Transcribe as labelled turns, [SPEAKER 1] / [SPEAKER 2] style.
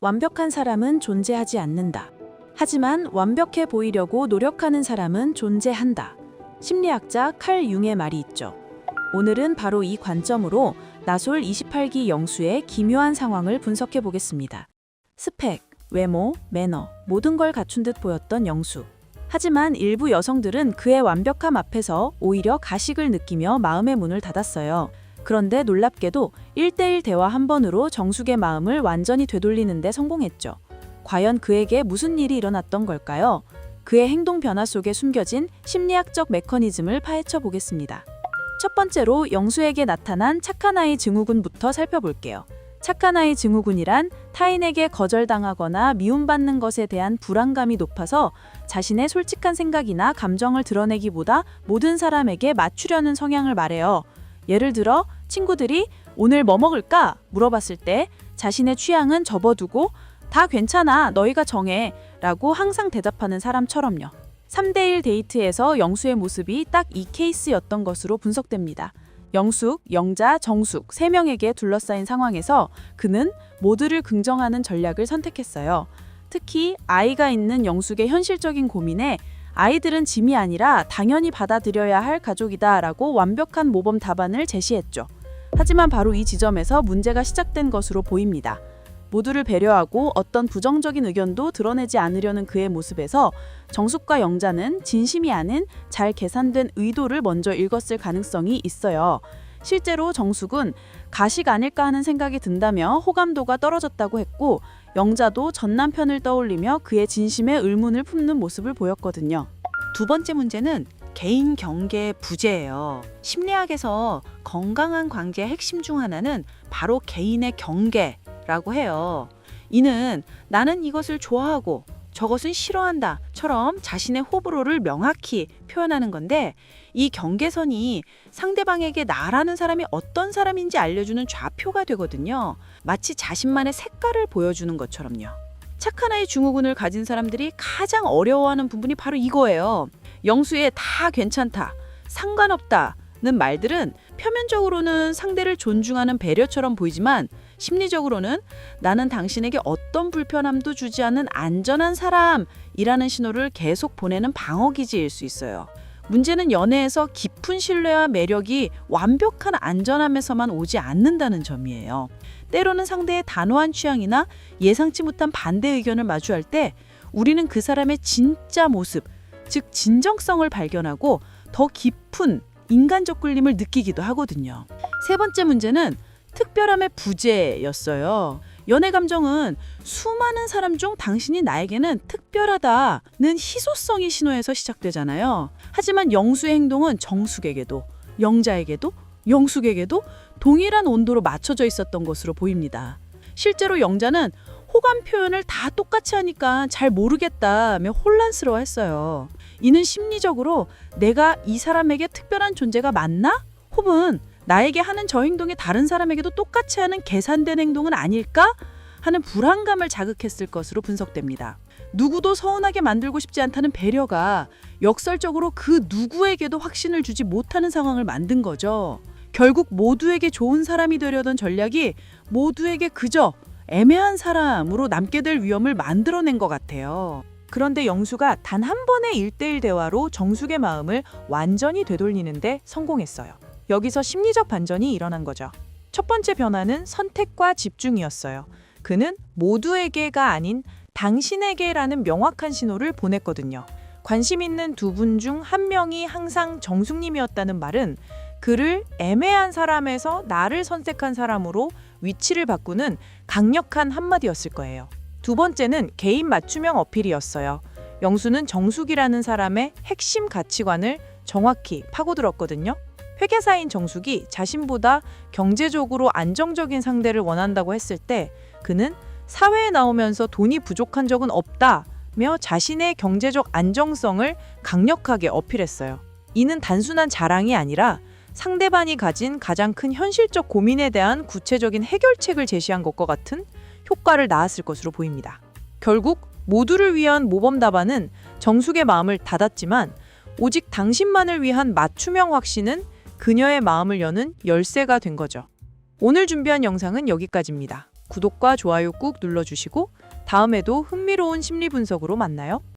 [SPEAKER 1] 완벽한 사람은 존재하지 않는다. 하지만 완벽해 보이려고 노력하는 사람은 존재한다. 심리학자 칼 융의 말이 있죠. 오늘은 바로 이 관점으로 나솔 28기 영수의 기묘한 상황을 분석해 보겠습니다. 스펙, 외모, 매너, 모든 걸 갖춘 듯 보였던 영수. 하지만 일부 여성들은 그의 완벽함 앞에서 오히려 가식을 느끼며 마음의 문을 닫았어요. 그런데 놀랍게도 1대1 대화 한 번으로 정숙의 마음을 완전히 되돌리는 데 성공했죠. 과연 그에게 무슨 일이 일어났던 걸까요? 그의 행동 변화 속에 숨겨진 심리학적 메커니즘을 파헤쳐 보겠습니다. 첫 번째로 영수에게 나타난 착한 아이 증후군부터 살펴볼게요. 착한 아이 증후군이란 타인에게 거절당하거나 미움받는 것에 대한 불안감이 높아서 자신의 솔직한 생각이나 감정을 드러내기보다 모든 사람에게 맞추려는 성향을 말해요. 예를 들어 친구들이 오늘 뭐 먹을까 물어봤을 때 자신의 취향은 접어두고 다 괜찮아 너희가 정해 라고 항상 대답하는 사람처럼요. 3대1 데이트에서 영수의 모습이 딱 이 케이스였던 것으로 분석됩니다. 영숙, 영자, 정숙 세 명에게 둘러싸인 상황에서 그는 모두를 긍정하는 전략을 선택했어요. 특히 아이가 있는 영숙의 현실적인 고민에 아이들은 짐이 아니라 당연히 받아들여야 할 가족이다라고 완벽한 모범 답안을 제시했죠. 하지만 바로 이 지점에서 문제가 시작된 것으로 보입니다. 모두를 배려하고 어떤 부정적인 의견도 드러내지 않으려는 그의 모습에서 정숙과 영자는 진심이 아닌 잘 계산된 의도를 먼저 읽었을 가능성이 있어요. 실제로 정숙은 가식 아닐까 하는 생각이 든다며 호감도가 떨어졌다고 했고 영자도 전 남편을 떠올리며 그의 진심에 의문을 품는 모습을 보였거든요.
[SPEAKER 2] 두 번째 문제는 개인 경계 부재예요. 심리학에서 건강한 관계의 핵심 중 하나는 바로 개인의 경계라고 해요. 이는 나는 이것을 좋아하고 저것은 싫어한다처럼 자신의 호불호를 명확히 표현하는 건데 이 경계선이 상대방에게 나라는 사람이 어떤 사람인지 알려주는 좌표가 되거든요. 마치 자신만의 색깔을 보여주는 것처럼요. 착한 아이 증후군을 가진 사람들이 가장 어려워하는 부분이 바로 이거예요. 영수의 다 괜찮다, 상관없다는 말들은 표면적으로는 상대를 존중하는 배려처럼 보이지만 심리적으로는 나는 당신에게 어떤 불편함도 주지 않는 안전한 사람이라는 신호를 계속 보내는 방어기지일 수 있어요. 문제는 연애에서 깊은 신뢰와 매력이 완벽한 안전함에서만 오지 않는다는 점이에요. 때로는 상대의 단호한 취향이나 예상치 못한 반대 의견을 마주할 때 우리는 그 사람의 진짜 모습, 즉 진정성을 발견하고 더 깊은 인간적 끌림을 느끼기도 하거든요. 세 번째 문제는 특별함의 부재였어요. 연애 감정은 수많은 사람 중 당신이 나에게는 특별하다는 희소성이 신호에서 시작되잖아요. 하지만 영수의 행동은 정숙에게도, 영자에게도, 영숙에게도 동일한 온도로 맞춰져 있었던 것으로 보입니다. 실제로 영자는 호감 표현을 다 똑같이 하니까 잘 모르겠다며 혼란스러워 했어요. 이는 심리적으로 내가 이 사람에게 특별한 존재가 맞나? 혹은 나에게 하는 저 행동이 다른 사람에게도 똑같이 하는 계산된 행동은 아닐까? 하는 불안감을 자극했을 것으로 분석됩니다. 누구도 서운하게 만들고 싶지 않다는 배려가 역설적으로 그 누구에게도 확신을 주지 못하는 상황을 만든 거죠. 결국 모두에게 좋은 사람이 되려던 전략이 모두에게 그저 애매한 사람으로 남게 될 위험을 만들어낸 것 같아요.
[SPEAKER 1] 그런데 영수가 단 한 번의 1대1 대화로 정숙의 마음을 완전히 되돌리는데 성공했어요. 여기서 심리적 반전이 일어난 거죠. 첫 번째 변화는 선택과 집중이었어요. 그는 모두에게가 아닌 당신에게라는 명확한 신호를 보냈거든요. 관심 있는 두 분 중 한 명이 항상 정숙님이었다는 말은 그를 애매한 사람에서 나를 선택한 사람으로 위치를 바꾸는 강력한 한마디였을 거예요. 두 번째는 개인 맞춤형 어필이었어요. 영수는 정숙이라는 사람의 핵심 가치관을 정확히 파고들었거든요. 회계사인 정숙이 자신보다 경제적으로 안정적인 상대를 원한다고 했을 때 그는 사회에 나오면서 돈이 부족한 적은 없다며 자신의 경제적 안정성을 강력하게 어필했어요. 이는 단순한 자랑이 아니라 상대방이 가진 가장 큰 현실적 고민에 대한 구체적인 해결책을 제시한 것과 같은 효과를 낳았을 것으로 보입니다. 결국 모두를 위한 모범 답안은 정숙의 마음을 닫았지만 오직 당신만을 위한 맞춤형 확신은 그녀의 마음을 여는 열쇠가 된 거죠. 오늘 준비한 영상은 여기까지입니다.
[SPEAKER 3] 구독과 좋아요 꾹 눌러주시고 다음에도 흥미로운 심리 분석으로 만나요.